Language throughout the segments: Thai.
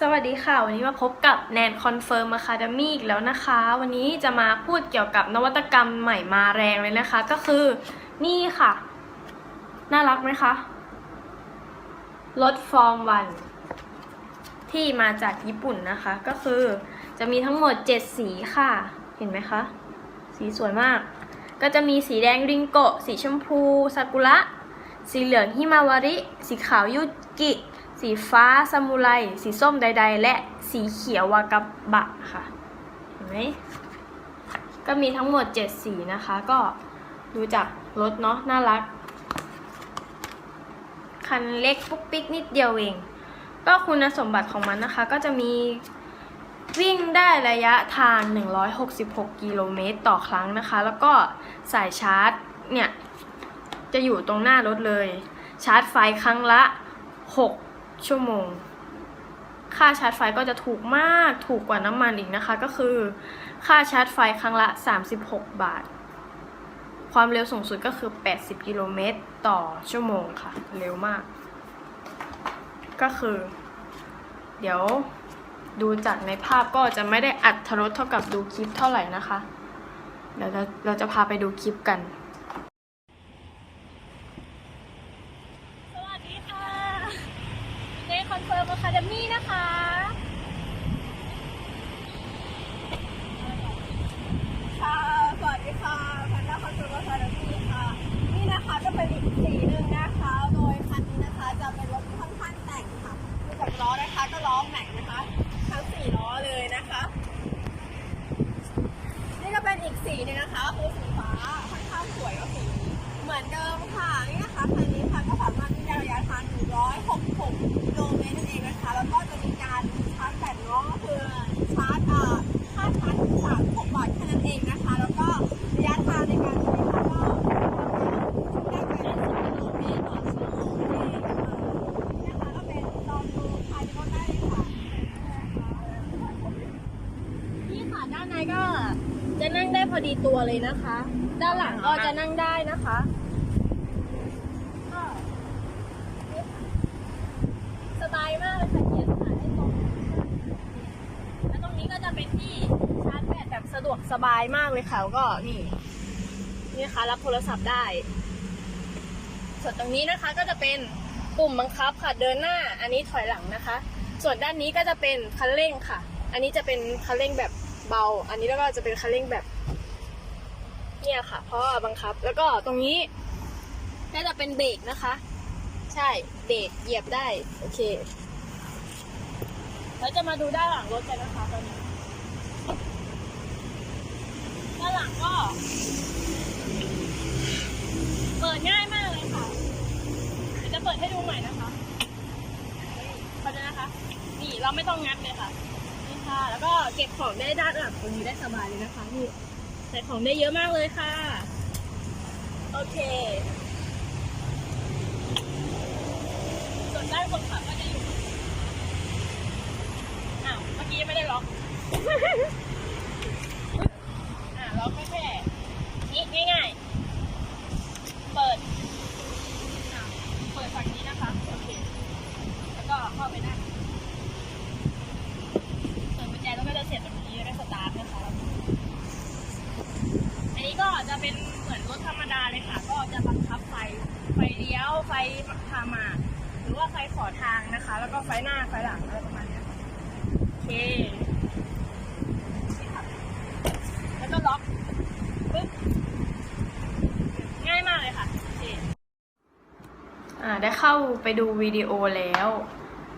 สวัสดีค่ะ วันนี้มาพบกับแนนคอนเฟิร์มอะคาเดมี่อีกแล้วนะคะ วันนี้จะมาพูดเกี่ยวกับนวัตกรรมใหม่มาแรงเลยนะคะ ก็คือนี่ค่ะ น่ารักไหมคะรถฟอร์มวัน ที่มาจากญี่ปุ่นนะคะ ก็คือจะมีทั้งหมด 7 สีค่ะ เห็นไหมคะ สีสวยมาก ก็จะมีสีแดงริงโกะสีชมพูซากุระสีเหลืองฮิมาวาริ สีขาวยุกิ สีฟ้าซามูไร สีส้มใด ๆ และสีเขียววากาบะค่ะเห็นไหมก็มีทั้งหมด 7 สีนะคะ ก็ดูจากรถเนาะน่ารัก คันเล็กปุ๊กปิ๊กนิดเดียวเอง ก็คุณสมบัติของมันนะคะ ก็จะมีวิ่งได้ระยะทาง 166 กิโลเมตรต่อครั้งนะคะ แล้วก็สายชาร์จเนี่ย จะอยู่ตรงหน้ารถเลย ชาร์จไฟครั้งละ 6 ชั่วโมง ค่าชาร์จไฟก็จะถูกมากถูกกว่าน้ำมันอีกนะคะ ก็คือ ค่าชาร์จไฟครั้งละ 36 บาท ความเร็วสูงสุดก็คือ 80 กิโลเมตรต่อชั่วโมงค่ะ เร็วมาก ก็คือ เดี๋ยวดูจากในภาพก็จะไม่ได้อัดทรสเท่ากับดูคลิปเท่าไหร่นะคะ เดี๋ยวเราเราจะพาไปดูคลิปกัน สวัสดีค่ะเนคอนเฟิร์มอะเดมี่นะคะสวัสดีค่ะพันด้าคอนโทรลคาร์ดีค่ะ นี่นะคะจะเป็นอีกสีหนึ่งนะคะ โดยคันนี้นะคะจะเป็นรถที่ค่อนข้างแต่งค่ะดูจากล้อนะคะก็ล้อแม็กนะคะ ทั้งสี่ล้อเลยนะคะ นี่ก็เป็นอีกสีหนึงนะคะคือสีฟ้าค่อนข้างสวยก็สีเหมือนเดิมค่ะนี่นะคะคันนี้ค่ะก็สามารถวิ่งได้ระยะทาง166กิโลเมตรนั่นเองนะคะ แล้วก็จะมีการชาร์จแบตเนาะก็คือชาร์จอ่าค่าชาร์จสามหกบาทแค่นั้นเองนะคะ แล้วก็ระยะทางในการใช้งานก็ได้ไป10กิโลเมตรต่อชั่วโมงนั่นเองค่ะนี่นะคะก็เป็นลองดูภายในรถได้เลยค่ะ นี่ค่ะด้านในก็จะนั่งได้พอดีตัวเลยนะคะ ด้านหลังก็จะนั่งได้นะคะสบายมากเลยค่ะเกียร์ขาได้ตรงแล้วตรงนี้ก็จะเป็นที่ชาร์จแบตแบบสะดวกสบายมากเลยค่ะแล้วก็นี่นี่นะคะรับโทรศัพท์ได้ ส่วนตรงนี้นะคะก็จะเป็นปุ่มบังคับค่ะเดินหน้า อันนี้ถอยหลังนะคะ ส่วนด้านนี้ก็จะเป็นคันเร่งค่ะ อันนี้จะเป็นคันเร่งแบบ เบา อันนี้แล้วก็จะเป็นคันเร่งแบบเนี่ยค่ะ เพราะว่าบังคับ แล้วก็ตรงนี้ก็จะเป็นเบรกนะคะ ใช่เบรกเหยียบได้ โอเคแล้วจะมาดูด้านหลังรถกันนะคะตอนนี้ด้านหลังก็ เปิดง่ายมากเลยค่ะจะเปิดให้ดูใหม่นะคะเขาจะนะคะ นี่เราไม่ต้องงัดเลยค่ะ ค่ะ แล้วก็เก็บของได้ด้านหลังตรงนี้ได้สบายเลยนะคะนี่ใส่ของได้เยอะมากเลยค่ะ โอเค ส่วนด้านคนขับก็จะอยู่อ้าวเมื่อกี้ยังไม่ได้ล็อก อ่าล็อกแค่แค่นี้ง่ายๆ เปิดอะเปิดฝั่งนี้นะคะ โอเค แล้วก็เข้าไปนั่งเปิดกุญแจแล้วก็จะเสียบตรงนี้แล้วก็สตาร์ทนะคะ อั นนี้ก็จะเป็นเหมือนรถธรรมดาเลยค่ะ ก็จะบังคับไฟ ไฟเลี้ยว ไฟทามา หรือว่าไฟขอทางนะคะ แล้วก็ไฟหน้า ไฟหลังอะไรประมาณนี้ค่ะโอเคนี่ค่ะแล้วก็ล็อกปึ๊บ ง่ายมากเลยค่ะโอเคอ่าได้เข้าไปดูวิดีโอแล้ว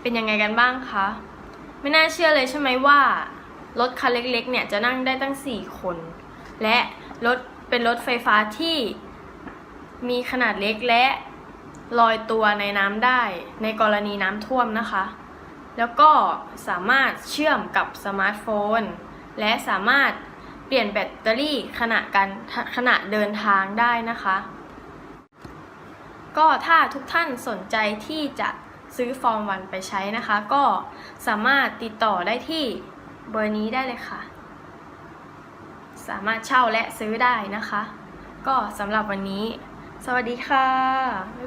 เป็นยังไงกันบ้างคะ ไม่น่าเชื่อเลยใช่ไหมว่า รถคันเล็กๆ เนี่ยจะนั่งได้ตั้ง 4 คน และรถเป็นรถไฟฟ้าที่มีขนาดเล็กและลอยตัวในน้ำได้ในกรณีน้ำท่วมนะคะ แล้วก็สามารถเชื่อมกับสมาร์ทโฟน และสามารถเปลี่ยนแบตเตอรี่ขณะการขณะเดินทางได้นะคะ ก็ถ้าทุกท่านสนใจที่จะซื้อฟอร์มวันไปใช้นะคะ ก็สามารถติดต่อได้ที่เบอร์นี้ได้เลยค่ะ สามารถเช่าและซื้อได้นะคะ ก็สำหรับวันนี้ สวัสดีค่ะ